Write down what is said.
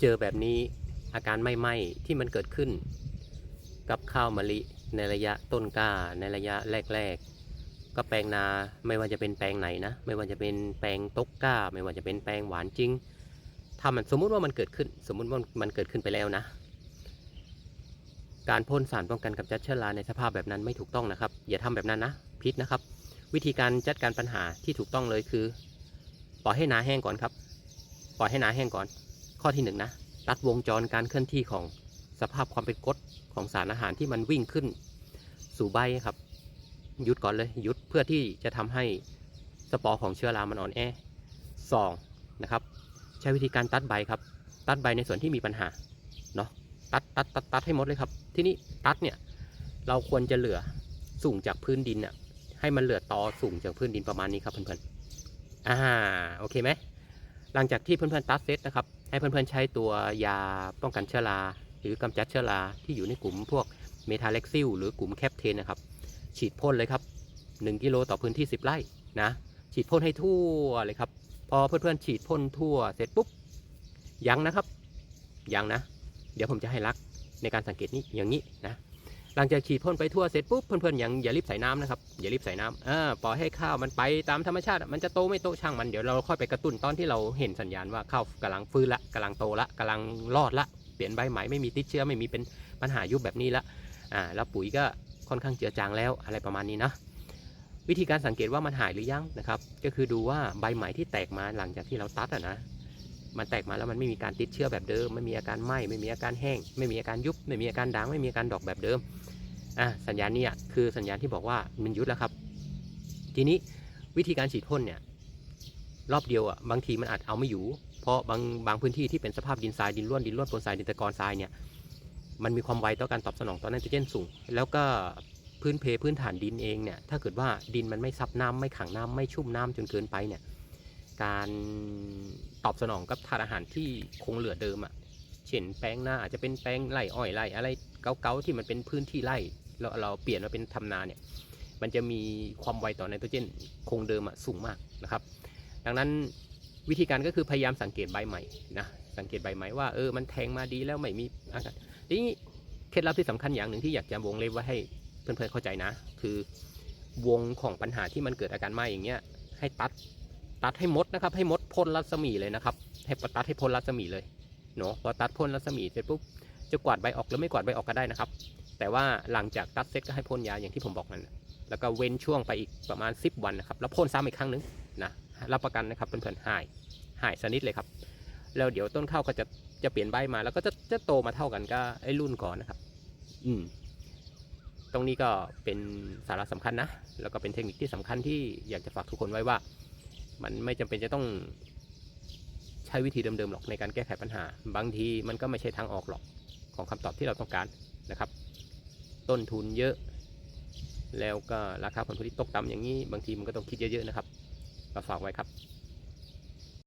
เจอแบบนี้อาการไม่ไหม้ที่มันเกิดขึ้น กับข้าวมะลิในระยะต้นกล้าในระยะแรกๆ ก็แปลงนาไม่ว่าจะเป็นแปลงไหนนะ ไม่ว่าจะเป็นแปลงตกกล้า ไม่ว่าจะเป็นแปลงหวานจริง ถ้ามันสมมุติว่ามันเกิดขึ้น สมมุติว่ามันเกิดขึ้นไปแล้วนะ การพ่นสารป้องกันกำจัดเชื้อราในสภาพแบบนั้นไม่ถูกต้องนะครับ อย่าทำแบบนั้นนะพิษนะครับ วิธีการจัดการปัญหาที่ถูกต้องเลยคือ ปล่อยให้นาแห้งก่อนครับ ปล่อยให้นาแห้งก่อน ข้อที่หนึ่งนะตัดวงจรการเคลื่อนที่ของสภาพความเป็นกรดของสารอาหารที่มันวิ่งขึ้น สู่ใบครับหยุดก่อนเลยหยุดเพื่อที่จะทำให้สปอร์ของเชื้อรามันอ่อนแอสองนะครับ ใช้วิธีการตัดใบครับ ตัดใบในส่วนที่มีปัญหาเนาะตัดตัดตัดตัดให้หมดเลยครับ ที่นี่ตัดเนี่ยเราควรจะเหลือสูงจากพื้นดินน่ะให้มันเหลือตอสูงจากพื้นดินประมาณนี้ครับเพื่อนๆอ่าโอเคไหม หลังจากที่เพื่อนๆตัดเสร็จนะครับ ให้เพื่อนๆใช้ตัวยาป้องกันเชื้อรา หรือกำจัดเชื้อราที่อยู่ในกลุ่มพวกเมทาเล็กซิลหรือกลุ่มแคปเทนนะครับ ฉีดพ่นเลยครับ 1 กิโลต่อพื้นที่ 10 ไร่นะ ฉีดพ่นให้ทั่วเลยครับ พอเพื่อนๆฉีดพ่นทั่วเสร็จปุ๊บ ยังนะครับ ยังนะ เดี๋ยวผมจะให้รักในการสังเกตนี้อย่างนี้นะ หลังจากฉีดพ่นไปทั่วเสร็จปุ๊บเพื่อนๆยังอย่ารีบใส่น้ำนะครับอย่ารีบใส่น้ำเออปล่อยให้ข้าวมันไปตามธรรมชาติ มันจะโตไม่โตช่างมันเดี๋ยวเราค่อยไปกระตุ้นตอนที่เราเห็นสัญญาณว่าข้าวกำลังฟื้นละกำลังโตละกำลังรอดละเปลี่ยนใบใหม่ไม่มีติดเชื้อไม่มีเป็นปัญหายุบแบบนี้ละอ่าแล้วปุ๋ยก็ค่อนข้างเจือจางแล้วอะไรประมาณนี้นะวิธีการสังเกตว่ามันหายหรือยังนะครับก็คือดูว่าใบใหม่ที่แตกมาหลังจากที่เราตัดอะนะมันแตกมาแล้วมันไม่มีการติดเชื้อแบบเดิม ไม่มีอาการไหม้ไม่มีอาการแห้ง ไม่มีอาการยุบไม่มีอาการด่างไม่มีอาการดอกแบบเดิม อะสัญญาณนี้คือสัญญาณที่บอกว่ามันยุบแล้วครับ ทีนี้วิธีการฉีดพ่นเนี่ยรอบเดียวอะบางทีมันอาจเอาไม่อยู่ เพราะบางบางพื้นที่ที่เป็นสภาพดินทรายดินร่วนดินร่วนปนทรายดินตะกอนทรายเนี่ยมันมีความไวต่อการตอบสนองต่อไนโตรเจนสูง แล้วก็พื้นเพพื้นฐานดินเองเนี่ยถ้าเกิดว่าดินมันไม่ซับน้ำไม่ขังน้ำไม่ชุ่มน้ำจนเกินไปเนี่ยการตอบสนองกับธาตุอาหารที่คงเหลือเดิมอะ่ะเช่นแปลงหน้าอาจจะเป็นแปลงไร่อ้อยไร่อะไรเก่าๆที่มันเป็นพื้นที่ไร่ แล้วเราเปลี่ยนมาเป็นทำนาเนี่ยมันจะมีความไวต่อไนโตรเจนคงเดิมอะสูงมากนะครับ ดังนั้นวิธีการก็คือพยายามสังเกตใบใหม่นะสังเกตใบใหม่ว่าเออมันแทงมาดีแล้วไม่มีอาการทีนี้เคล็ดลับที่สำคัญอย่างหนึ่งที่อยากจะวงเล็บไว้ให้เพื่อนๆเข้าใจนะ คือวงของปัญหาที่มันเกิดอาการไหม้อย่างเงี้ยให้ตัดตัดให้มดนะครับ ให้มดพ่นรัศมีเลยนะครับ ให้ตัดให้พ่นรัศมีเลยเนาะพอตัดพ่นรัศมีเสร็จปุ๊บ จะกวาดใบออกหรือไม่กวาดใบออกก็ได้นะครับ แต่ว่าหลังจากตัดเสร็จก็ให้พ่นยาอย่างที่ผมบอกนั่นแหละแล้วก็เว้นช่วงไปอีกประมาณ 10 วันนะครับ แล้วพ่นซ้ำอีกครั้งหนึงนะรับประกันนะครับเพื่อนๆหายหายสนิทเลยครับ แล้วเดี๋ยวต้นข้าวก็จะจะเปลี่ยนใบมาแล้วก็จะจะโตมาเท่ากันก็ไอ้รุ่นก่อนนะครับ อืมตรงนี้ก็เป็นสาระสำคัญนะ แล้วก็เป็นเทคนิคที่สำคัญที่อยากจะฝากทุกคนไว้ว่า มันไม่จำเป็นจะต้องใช้วิธีเดิมๆหรอกในการแก้ไขปัญหา บางทีมันก็ไม่ใช่ทางออกหรอก ของคำตอบที่เราต้องการนะครับ ต้นทุนเยอะ แล้วก็ราคาผลผลิตตกต่ำอย่างนี้ บางทีมันก็ต้องคิดเยอะๆนะครับเราฝากไว้ครับ